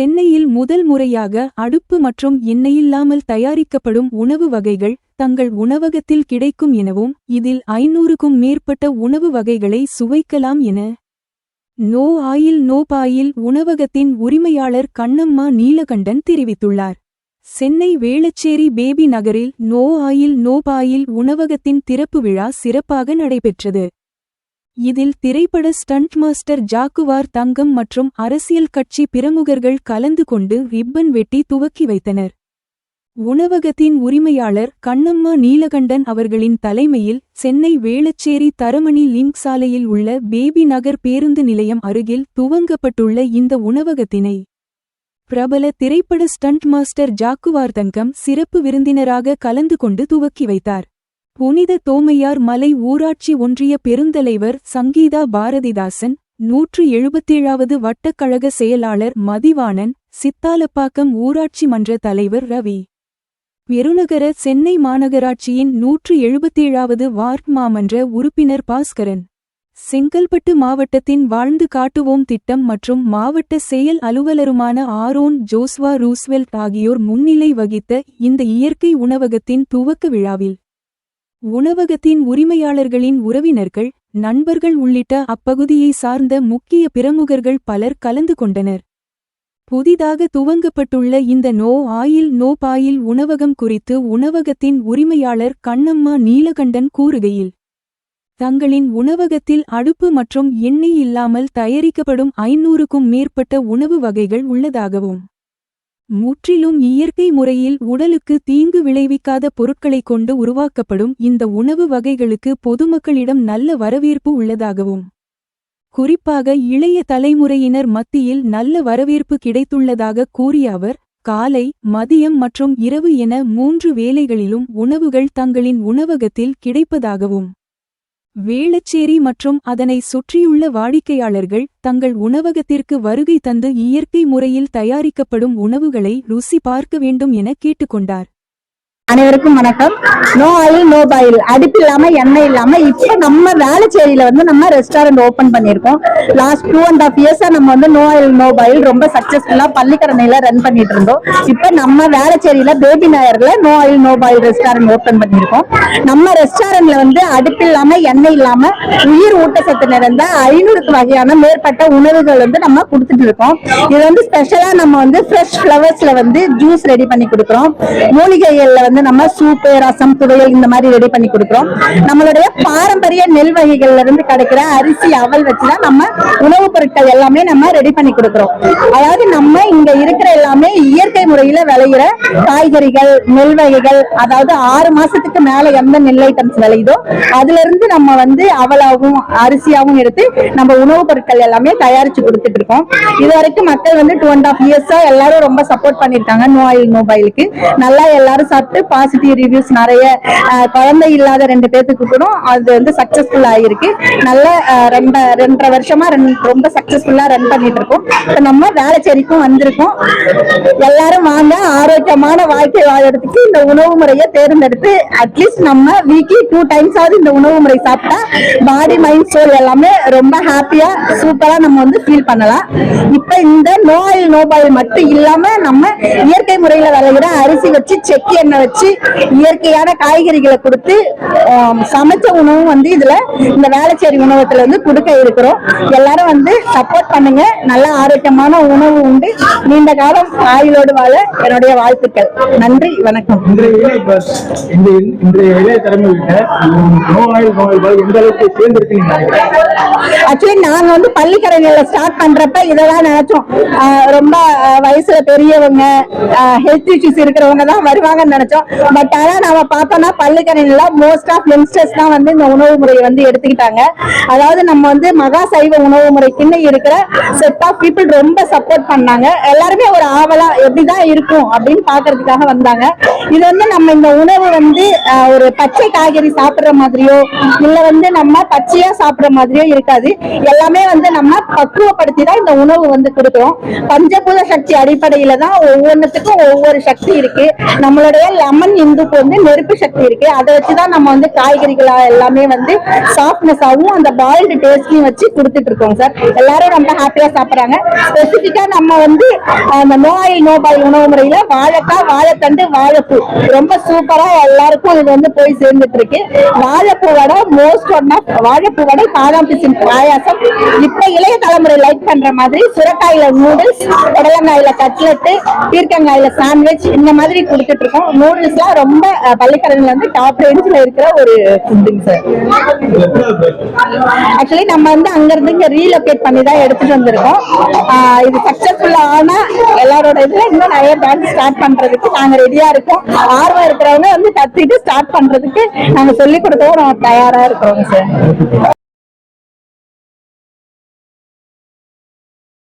சென்னையில் முதல் முறையாக அடுப்பு மற்றும் எண்ணெயில்லாமல் தயாரிக்கப்படும் உணவு வகைகள் தங்கள் உணவகத்தில் கிடைக்கும் எனவும் இதில் ஐநூறுக்கும் மேற்பட்ட உணவு வகைகளை சுவைக்கலாம் என. நோ ஆயில் நோ பாயில் உணவகத்தின் உரிமையாளர் கண்ணம்மா நீலகண்டன் தெரிவித்துள்ளார். சென்னை வேளச்சேரி பேபி நகரில் நோ ஆயில் நோ பாயில் உணவகத்தின் திறப்பு விழா சிறப்பாக நடைபெற்றது. இதில் திரைப்பட ஸ்டண்ட் மாஸ்டர் ஜாக்குவார் தங்கம் மற்றும் அரசியல் கட்சி பிரமுகர்கள் கலந்து கொண்டு ரிப்பன் வெட்டி துவக்கி வைத்தனர். உணவகத்தின் உரிமையாளர் கண்ணம்மா நீலகண்டன் அவர்களின் தலைமையில் சென்னை வேளச்சேரி தரமணி லிங்க் சாலையில் உள்ள பேபி நகர் பேருந்து நிலையம் அருகில் துவங்கப்பட்டுள்ள இந்த உணவகத்தினை பிரபல திரைப்பட ஸ்டண்ட் மாஸ்டர் ஜாக்குவார் தங்கம் சிறப்பு விருந்தினராக கலந்து கொண்டு துவக்கி வைத்தார். புனித தோமையார் மலை ஊராட்சி ஒன்றிய பெருந்தலைவர் சங்கீதா பாரதிதாசன் நூற்று எழுபத்தேழாவது வட்டக்கழக செயலாளர் மதிவாணன் சித்தாலப்பாக்கம் ஊராட்சி மன்ற தலைவர் ரவி. பெருநகர சென்னை மாநகராட்சியின் நூற்று எழுபத்தேழாவது வார்ட் மாமன்ற உறுப்பினர் பாஸ்கரன். செங்கல்பட்டு மாவட்டத்தின் வாழ்ந்து காட்டுவோம் திட்டம் மற்றும் மாவட்ட செயல் அலுவலருமான ஆரோன் ஜோஸ்வா ரூஸ்வெல்ட் ஆகியோர் முன்னிலை வகித்த இந்த இயற்கை உணவகத்தின் துவக்க விழாவில் உணவகத்தின் உரிமையாளர்களின் உறவினர்கள் நண்பர்கள் உள்ளிட்ட அப்பகுதியை சார்ந்த முக்கிய பிரமுகர்கள் பலர் கலந்து கொண்டனர். புதிதாக துவங்கப்பட்டுள்ள இந்த நோ ஆயில் நோ பாயில் உணவகம் குறித்து உணவகத்தின் உரிமையாளர் கண்ணம்மா நீலகண்டன் கூறுகையில் தங்களின் உணவகத்தில் அடுப்பு மற்றும் எண்ணெய் இல்லாமல் தயாரிக்கப்படும் ஐநூறுக்கும் மேற்பட்ட உணவு வகைகள் உள்ளதாகவும் முற்றிலும் இயற்கை முறையில் உடலுக்கு தீங்கு விளைவிக்காத பொருட்களைக் கொண்டு உருவாக்கப்படும் இந்த உணவு வகைகளுக்கு பொதுமக்களிடம் நல்ல வரவேற்பு உள்ளதாகவும் குறிப்பாக இளைய தலைமுறையினர் மத்தியில் நல்ல வரவேற்பு கிடைத்துள்ளதாக கூறிய அவர் காலை மதியம் மற்றும் இரவு என மூன்று வேளைகளிலும் உணவுகள் தங்களின் உணவகத்தில் கிடைப்பதாகவும் வேளச்சேரி மற்றும் அதனை சுற்றியுள்ள வாடிக்கையாளர்கள் தங்கள் உணவகத்திற்கு வருகை தந்து இயற்கை முறையில் தயாரிக்கப்படும் உணவுகளை ருசி பார்க்க வேண்டும் என கேட்டுக்கொண்டார். அனைவருக்கும் வணக்கம். நோ ஆயில் நோ பாயில் அடுப்பு இல்லாம எண்ணெய் இல்லாம இப்ப நம்ம வேலைச்சேரியில வந்து நம்ம ரெஸ்டாரண்ட் ஓபன் பண்ணிருக்கோம் லாஸ்ட் டூ அண்ட் ஹாஃப் இயர்ஸா நம்ம வந்து நோ ஆயில் நோ பாயில் ரொம்ப சக்சஸ்ஃபுல்லா பள்ளிக்கரணையில ரன் பண்ணிட்டு இருந்தோம். இப்ப நம்ம வேலைச்சேரியில baby நாயர்ல no oil no boil restaurant open பண்ணிருக்கோம் நம்ம ரெஸ்டாரண்ட்ல வந்து அடுப்பு இல்லாம எண்ணெய் இல்லாம உயிர் ஊட்டச்சத்து நிறைந்த ஐநூறுக்கு வகையான மேற்பட்ட உணவுகள் வந்து நம்ம கொடுத்துட்டு இருக்கோம். இது வந்து ஸ்பெஷலா நம்ம வந்து ஃப்ரெஷ் ஃபிளவர்ஸ்ல வந்து ஜூஸ் ரெடி பண்ணி கொடுக்குறோம். மூலிகைகள்ல வந்து நம்ம சூப்பு ரசம் துவையல் இந்த மாதிரி ரெடி பண்ணி கொடுக்குறோம். நம்மளுடைய பாரம்பரிய நெல் வகைகள்ல இருந்து கிடைக்கிற அரிசி அவல் வச்சுதான் நம்ம உணவுப் பொருட்கள் எல்லாமே நம்ம ரெடி பண்ணி கொடுக்குறோம். அதாவது நம்ம இங்க இருக்கிற எல்லாமே இயற்கை முறையில விளையிற காய்கறிகள் நெல் வகைகள் அதாவது ஆறு மாசத்துக்கு மேல எந்த நெல் ஐட்டம்ஸ் விளையுதோ அதுல இருந்து நம்ம வந்து அவலாகவும் அரிசியாவும் எடுத்து நம்ம உணவுப் பொருட்கள் எல்லாமே தயாரிச்சு கொடுத்துட்டு இருக்கோம். இது வரைக்கும் மக்கள் வந்து டூ அண்ட் ஹாஃப் இயர்ஸா எல்லாரும் ரொம்ப சப்போர்ட் பண்ணிருக்காங்க நோ ஆயில் மொபைலுக்கு நல்லா எல்லாரும் சாப்பிட்டு பாசிட்டிவ் ரிவ்யூஸ் நிறைய குழந்தை இல்லாத ரெண்டு பேர்த்துக்கு கூட அது வந்து சக்சஸ்ஃபுல் ஆயிருக்கு. நல்ல ரெண்ட ரெண்டரை வருஷமா ரொம்ப சக்சஸ்ஃபுல்லா ரன் பண்ணிட்டு இருக்கோம் இப்போ நம்ம வேலைச்சேரிக்கும் வந்திருக்கோம். எல்லாரும் வாங்க ஆரோக்கியமான வாழ்க்கை வாழறதுக்கு இந்த உணவு முறையை தேர்ந்தெடுத்து அட்லீஸ்ட் நம்ம வீக்லி டூ டைம்ஸ் ஆகுது இந்த உணவு முறை சாப்பிட்டா பாடி மைண்ட் சோல் எல்லாமே ரொம்ப ஹாப்பியா சூப்பரா நம்ம வந்து ஃபீல் பண்ணலாம். இப்ப இந்த நோ நோபாயில் மட்டும் இல்லாம நம்ம இயற்கை முறையில விளையிற அரிசி வச்சு செக்கி எண்ணெய் வச்சு இயற்கையான காய்கறிகளை கொடுத்து சமைச்ச உணவும் வந்து இதுல இந்த வேளச்சேரி உணவகத்துல வந்து கொடுக்க இருக்கிறோம். எல்லாரும் வந்து சப்போர்ட் பண்ணுங்க. நல்ல ஆரோக்கியமான உணவு உண்டு. நீண்ட காலம் ஆயுளோடு வாழ என்னுடைய வாழ்த்துக்கள். நன்றி வணக்கம். ஆக்சுவலி நாங்க வந்து பள்ளிக்கரைகள்ல ஸ்டார்ட் பண்றப்ப இதெல்லாம் நினைச்சோம். ரொம்ப வயசுல பெரியவங்க ஹெல்த் இஷ்யூஸ் இருக்கிறவங்க தான் வருவாங்கன்னு நினைச்சோம். பட் ஆனா நாம பார்த்தோம்னா பள்ளிக்கரையில மோஸ்ட் ஆஃப் யங்ஸ்டர்ஸ் தான் வந்து இந்த உணவு முறையை வந்து எடுத்துக்கிட்டாங்க. அதாவது நம்ம வந்து மகா சைவ உணவு முறைக்குன்னு இருக்கிற செட் ஆஃப் பீப்புள் ரொம்ப சப்போர்ட் பண்ணாங்க. எல்லாருமே ஒரு ஆவலா எப்படிதான் இருக்கும் அப்படின்னு பாக்குறதுக்காக வந்தாங்க. இது வந்து நம்ம இந்த உணவு வந்து ஆஹ், ஒரு பச்சை காய்கறி சாப்பிடுற மாதிரியோ இல்ல வந்து நம்ம பச்சையா சாப்பிடுற மாதிரியோ இருக்காது. எல்லாமே வந்து நம்ம பக்குவப்படுத்தி தான் இந்த உணவு வந்து கொடுக்குறோம். பஞ்சபூத சக்தி அடிப்படையில தான் ஒவ்வொன்றுத்துக்கும் ஒவ்வொரு சக்தி இருக்கு. நம்மளுடைய அம்மன் இந்துக்கு வந்து நெருப்பு சக்தி இருக்கு அதை வச்சுதான் நம்ம வந்து காய்கறிகளா எல்லாமே வந்து சாஃப்ட்னஸ் ஆகும் அந்த பாயில்டு டேஸ்ட்லயும் வச்சு கொடுத்துட்டு இருக்கோம் சார். எல்லாரும் ரொம்ப ஹாப்பியா சாப்பிடுறாங்க. ஸ்பெசிபிக்கா நம்ம வந்து அந்த நோய் நோபால் நோ உணவு முறையில வாழைக்காய் வாழைத்தண்டு வாழைப்பூ. ரொம்ப சூப்பரா எல்லாருக்கும் இது வந்து போய் சேர்ந்துட்டு இருக்கு. வாழைப்பூ வடை மோஸ்ட் ஒன் ஆஃப் வாழைப்பூ வடை பாதாம் பிசின் பாயாசம். இப்ப இளைய தலைமுறை லைக் பண்ற மாதிரி சுரக்காயில நூடுல்ஸ் புடலங்காயில கட்லெட்டு பீர்க்கங்காயில சாண்ட்விச் இந்த மாதிரி கொடுத்துட்டு இருக்கோம். நூடுல்ஸ்லாம் ரொம்ப அஹ், பள்ளிக்கரன்ல வந்து டாப் ரேஞ்சில் இருக்கிற ஒரு ஃபுட்டுங்க சார் ஆக்சுவலி நம்ம வந்து அங்க இருந்து இங்க ரீலொகேட் பண்ணி தான் எடுத்துட்டு வந்திருக்கோம். இது சக்சஸ்ஃபுல்லா ஆனா எல்லாரோட இதுல இன்னும் நிறைய பேங்க் ஸ்டார்ட் பண்றதுக்கு நாங்க ரெடியா இருக்கோம். ஆர்வம் இருக்கிறவங்க வந்து கத்துட்டு ஸ்டார்ட் பண்றதுக்கு நாங்க சொல்லி கொடுக்கவும் நம்ம தயாரா இருக்கிறோங்க சார்